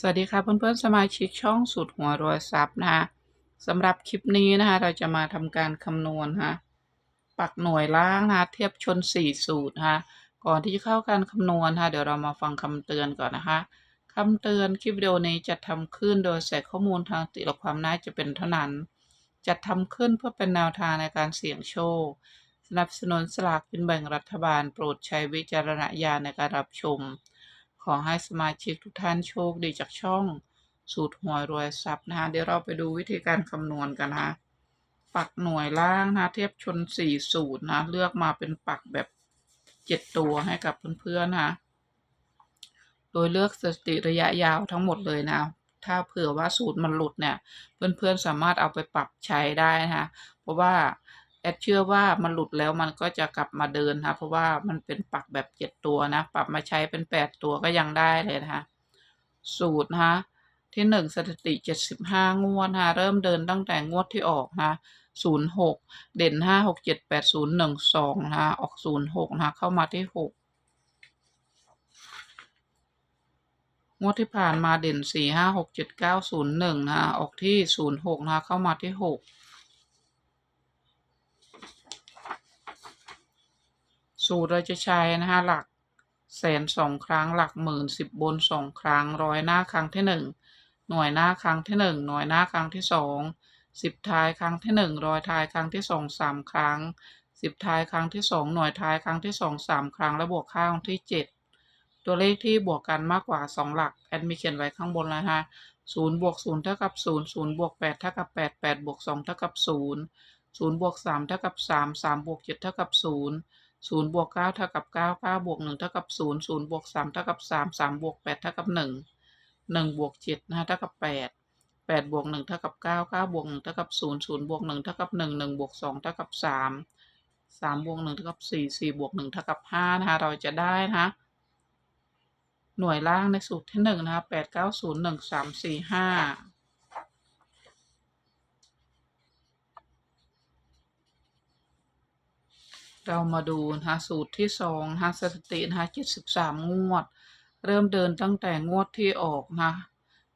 สวัสดีค่ะเพื่อนๆสมาชิกช่องสูตรหัวรวยทรัพย์นะคะสำหรับคลิปนี้นะคะ เราจะมาทำการคำนวณนะคะปักหน่วยล่างนะคะเทียบชน 4 สูตรนะคะก่อนที่จะเข้าการคำนวณนะคะเดี๋ยวเรามาฟังคำเตือนก่อนนะคะคำเตือนคลิปวิดีโอนี้จะทำขึ้นโดยใส่ข้อมูลทางติละความน่าจะเป็นเท่านั้น จัดทำขึ้นเพื่อเป็นแนวทางในการเสี่ยงโชค สนับสนุนสลากกินแบ่งรัฐบาล โปรดใช้วิจารณญาณในการรับชม อให้สมาชิกทุกท่านโชคดีจากช่องสูตรหวยรวยทรัพย์นะคะเดี๋ยวเราไปดูวิธีการคำนวณกันนะคะปักหน่วยล่างนะเทียบชนสี่สูตรนะ เลือกมาเป็นปักแบบเจ็ดตัวให้กับเพื่อนๆนะโดยเลือกสถิติระยะยาวทั้งหมดเลยนะ ถ้าเผื่อว่าสูตรมันหลุดเนี่ย เพื่อนๆสามารถเอาไปปรับใช้ได้นะคะเพราะว่า ดเชื่อว่ามันหลุดแล้วมันก็จะกลับมาเดินนะเพราะว่ามันเป็นปักแบบเจ็ดตัวนะ ปรับมาใช้เป็นแปดตัวก็ยังได้เลยนะคะสูตรนะคะที่หนึ่งสถิติเจ็ดสิบห้างวดนะเริ่มเดินตั้งแต่งวดที่ออกนะศูนย์หกเด่นห้าหกเจ็ดแปดศูนย์หนึ่งสองนะออกศูนย์หกนะเข้ามาที่หกงวดที่ผ่านมาเด่นสี่ห้าหกเจ็ดเก้าศูนย์หนึ่งนะออกที่ศูนย์หกนะเข้ามาที่หก สูตรเราจะใช้นะคะหลักแสนสองครั้งหลักหมื่นสิบบนสองครั้งร้อยหน้าครั้งที่หนึ่งหน่วยหน้าครั้งที่หนึ่งหน่วยหน้าครั้งที่สองสิบท้ายครั้งที่หนึ่งร้อยท้ายครั้งที่สองสามครั้งสิบท้ายครั้งที่สองหน่วยท้ายครั้งที่สองสามครั้งและบวกค่าของที่เจ็ดตัวเลขที่บวกกันมากกว่าสองหลักแอดมิเขียนไว้ข้างบนแล้วนะคะศูนย์บวกศูนย์เท่ากับศูนย์ศูนย์บวกแปดเท่ากับแปดแปดบวกสองเท่ากับศูนย์ศูนย์บวกสามเท่ากับสามสามบวกเจ็ดเท่ากับศูนย์ ศูนย์บวกเก้าเท่ากับเก้าเก้าบวกหนึ่งเท่ากับศูนย์ศูนย์บวกสามเท่ากับสามสามบวกแปดเท่ากับหนึ่งหนึ่งบวกเจ็ดนะฮะเท่ากับแปดแปดบวกหนึ่งเท่ากับเก้าเก้าบวกหนึ่งเท่ากับศูนย์ศูนย์บวกหนึ่งเท่ากับหนึ่งหนึ่งบวกสองเท่ากับสามสามบวกหนึ่งเท่ากับสี่สี่บวกหนึ่งเท่ากับห้านะคะเราจะได้นะคะหน่วยล่างในสูตรที่หนึ่งนะคะแปดเก้าศูนย์หนึ่งสามสี่ห้า เรามาดูนะคะสูตรที่สองนะคะสถิตินะคะเจ็ดสิบสามงวด เริ่มเดินตั้งแต่งวดที่ออกนะ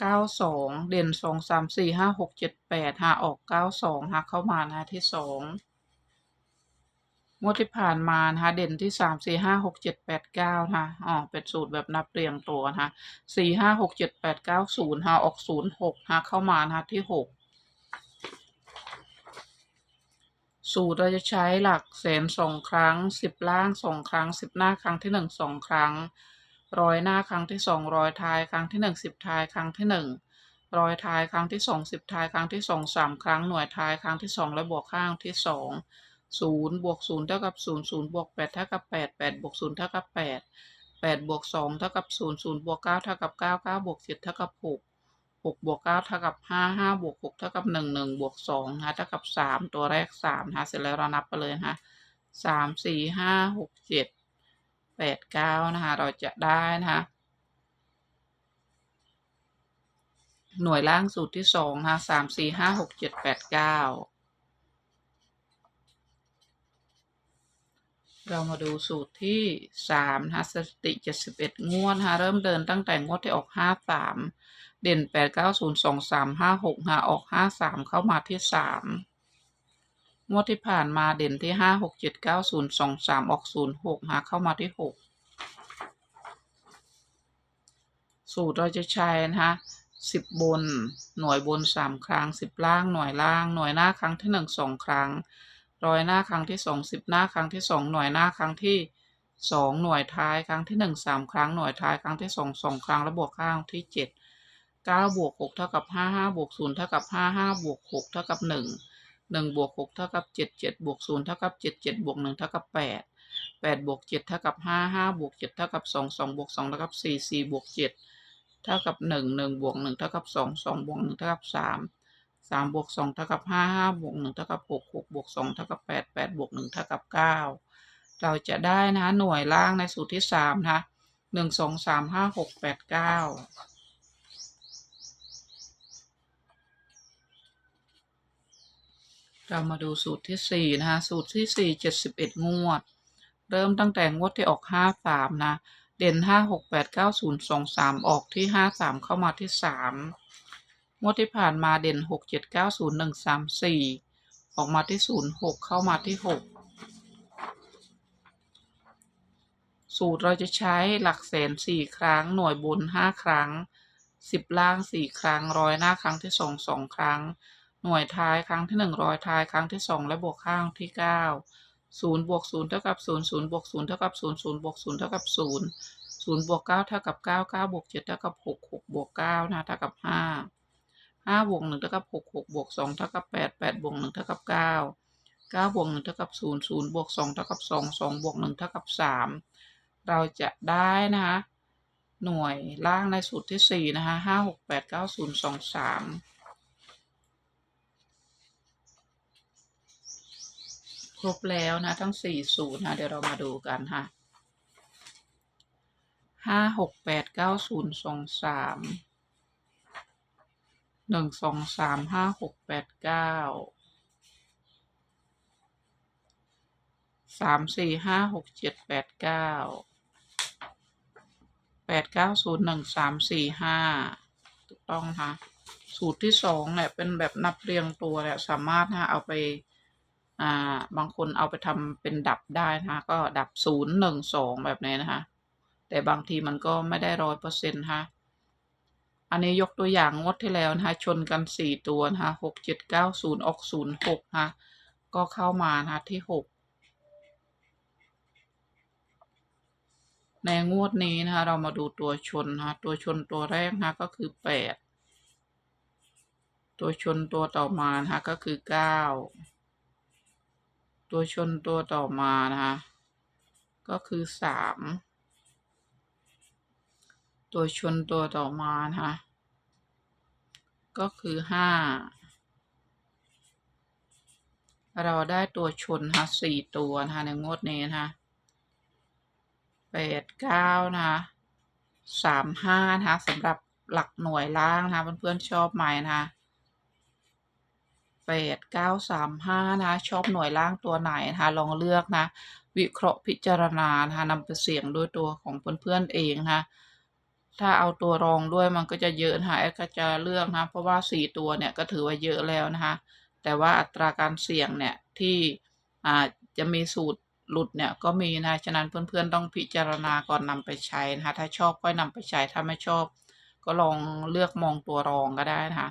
เก้าสองเด่นสองสามสี่ห้าหกเจ็ดแปดหาออกเก้าสองหาเข้ามานะที่สองงวดที่ผ่านมานะคะเด่นที่สามสี่ห้าหกเจ็ดแปดเก้านะอ๋อเป็นสูตรแบบนับเรียงตัวนะสี่ห้าหกเจ็ดแปดเก้าศูนย์หาออกศูนย์หกหาเข้ามานะที่หก สูตรเราจะใช้หลักแสนสองครั้งสิบล่างสองครั้งสิบหน้าครั้งที่หนึ่งสองครั้งร้อยหน้าครั้งที่สองร้อยท้ายครั้งที่หนึ่งสิบท้ายครั้งที่หนึ่งร้อยท้ายครั้งที่สองสิบท้ายครั้งที่สองสามครั้งหน่วยท้ายครั้งที่สองและบวกข้างที่สองศูนย์บวกศูนย์เท่ากับศูนย์ศูนย์บวกแปดเท่ากับแปดแปดบวกศูนย์เท่ากับแปดแปดบวกสองเท่ากับศูนย์ศูนย์บวกเก้าเท่ากับเก้าเก้าบวกเจ็ดเท่ากับหก หกบวกเก้าเท่ากับห้าห้าบวกหกเท่ากับหนึ่งหนึ่งบวกสองนะคะเท่ากับสามตัวแรกสามนะคะเสร็จแล้วเรานับไปเลยนะคะสามสี่ห้าหกเจ็ดแปดเก้านะคะเราจะได้นะคะหน่วยล่างสูตรที่สองนะคะสามสี่ห้าหกเจ็ดแปดเก้าเรามาดูสูตรที่สามนะคะสถิติเจ็ดสิบเอ็ดงวดนะคะเริ่มเดินตั้งแต่งวดที่ออกห้าสาม เด่นแปดเก้าศูนย์สองสามห้าหกหาออกห้าสามเข้ามาที่สามงวดที่ผ่านมาเด่นที่ห้าหกเจ็ดเก้าศูนย์สองสามออกศูนย์หกหาเข้ามาที่หกสูตรเราจะใช้นะคะสิบบน หน่วยบนสามครั้งสิบล่างหน่วยล่าง หน่วยหน้าครั้งที่หนึ่งสองครั้งร้อยหน้าครั้งที่สองสิบหน้าครั้งที่สองหน่วยหน้าครั้งที่สองหน่วยท้ายครั้งที่หนึ่งสามครั้งหน่วยท้ายครั้งที่สองสองครั้งและบวกข้างที่เจ็ด เก้าบวกหกเท่ากับห้าห้าบวกศูนย์เท่ากับห้าห้าบวกหกเท่ากับหนึ่งหนึ่งบวกหกเท่ากับเจ็ดเจ็ดบวกศูนย์เท่ากับเจ็ดเจ็ดบวกหนึ่งเท่ากับแปดแปดบวกเจ็ดเท่ากับห้าห้าบวกเจ็ดเท่ากับสองสองบวกสองเท่ากับสี่สี่บวกเจ็ดเท่ากับหนึ่งหนึ่งบวกหนึ่งเท่ากับสองสองบวกหนึ่งเท่ากับสามสามบวกสองเท่ากับห้าห้าบวกหนึ่งเท่ากับหกหกบวกสองเท่ากับแปดแปดบวกหนึ่งเท่ากับเก้าเราจะได้นะหน่วยล่างในสูตรที่สามนะหนึ่งสองสามห้าหกแปดเก้า เรามาดูสูตรที่สี่นะคะสูตรที่สี่เจ็ดสิบเอ็ดงวด เริ่มตั้งแต่งวดที่ออกห้าสามนะ เด่นห้าหกแปดเก้าศูนย์สองสามออกที่ห้าสามเข้ามาที่สามงวดที่ผ่านมาเด่นหกเจ็ดเก้าศูนย์หนึ่งสามสี่ออกมาที่ศูนย์หกเข้ามาที่หกสูตรเราจะใช้หลักแสนสี่ครั้ง หน่วยบนห้าครั้งสิบล่างสี่ครั้งร้อยหน้าครั้งที่สองสองครั้ง หน่วยท้ายครั้งที่ 100 ท้ายครั้งที่ 2 และบวกข้างที่ 9 0บวก0เท่ากับ0 0บวก0เท่ากับ0 0บวก0เท่ากับ0 0บวก9เท่ากับ9 9บวก7เท่ากับ6 6บวก9นะเท่ากับ 5 5บวก1เท่ากับ6 6บวก2เท่ากับ8 8บวก1เท่ากับ9 9บวก1เท่ากับ0 0บวก2เท่ากับ2 2บวก1เท่ากับ3เราจะได้นะคะหน่วยล่างในสูตรที่4นะคะ5 6 8 9 0 2 3 ครบแล้วนะ ทั้งสี่สูตรนะ เดี๋ยวเรามาดูกันค่ะห้าหกแปดเก้าศูนย์สองสามหนึ่งสองสามห้าหกแปดเก้าสามสี่ห้าหกเจ็ดแปดเก้าแปดเก้าศูนย์หนึ่งสามสี่ห้าถูกต้องนะคะสูตรที่สองเนี่ยเป็นแบบนับเรียงตัวเนี่ยสามารถนะเอาไป อ่าบางคนเอาไปทำเป็นดับได้นะคะก็ดับศูนย์หนึ่งสองแบบนี้นะคะ แต่บางทีมันก็ไม่ได้ร้อยเปอร์เซ็นต์นะคะอันนี้ยกตัวอย่างงวดที่แล้วนะคะชนกันสี่ตัวนะคะหกเจ็ดเก้าศูนย์ออกศูนย์หกนะคะก็เข้ามานะคะที่หกในงวดนี้นะคะเรามาดูตัวชนนะคะตัวชนตัวแรกนะคะก็คือแปดตัวชนตัวต่อมานะคะก็คือเก้า ตัวชนตัวต่อมานะคะ ก็คือสามตัวชนตัวต่อมานะคะก็คือห้าเราได้ตัวชนนะคะสี่ตัวนะคะในงวดนี้นะคะแปดเก้านะคะสามห้านะคะสำหรับหลักหน่วยล่างนะคะเพื่อนๆชอบไหมนะคะ แปดเก้าสามห้านะชอบหน่วยล่างตัวไหนนะคะลองเลือกนะ วิเคราะห์พิจารณานะคะนำไปเสี่ยงด้วยตัวของเพื่อนๆเองนะคะถ้าเอาตัวรองด้วยมันก็จะเยอะนะคะแอดก็จะเลือกนะเพราะว่าสี่ตัวเนี่ยก็ถือว่าเยอะแล้วนะคะแต่ว่าอัตราการเสี่ยงเนี่ยที่อาจะมีสูตรหลุดเนี่ยก็มีนะฉะนั้นเพื่อนๆต้องพิจารณาก่อนนำไปใช้นะคะถ้าชอบก็นำไปใช้ถ้าไม่ชอบ ก็ลองเลือกมองตัวรองก็ได้นะคะ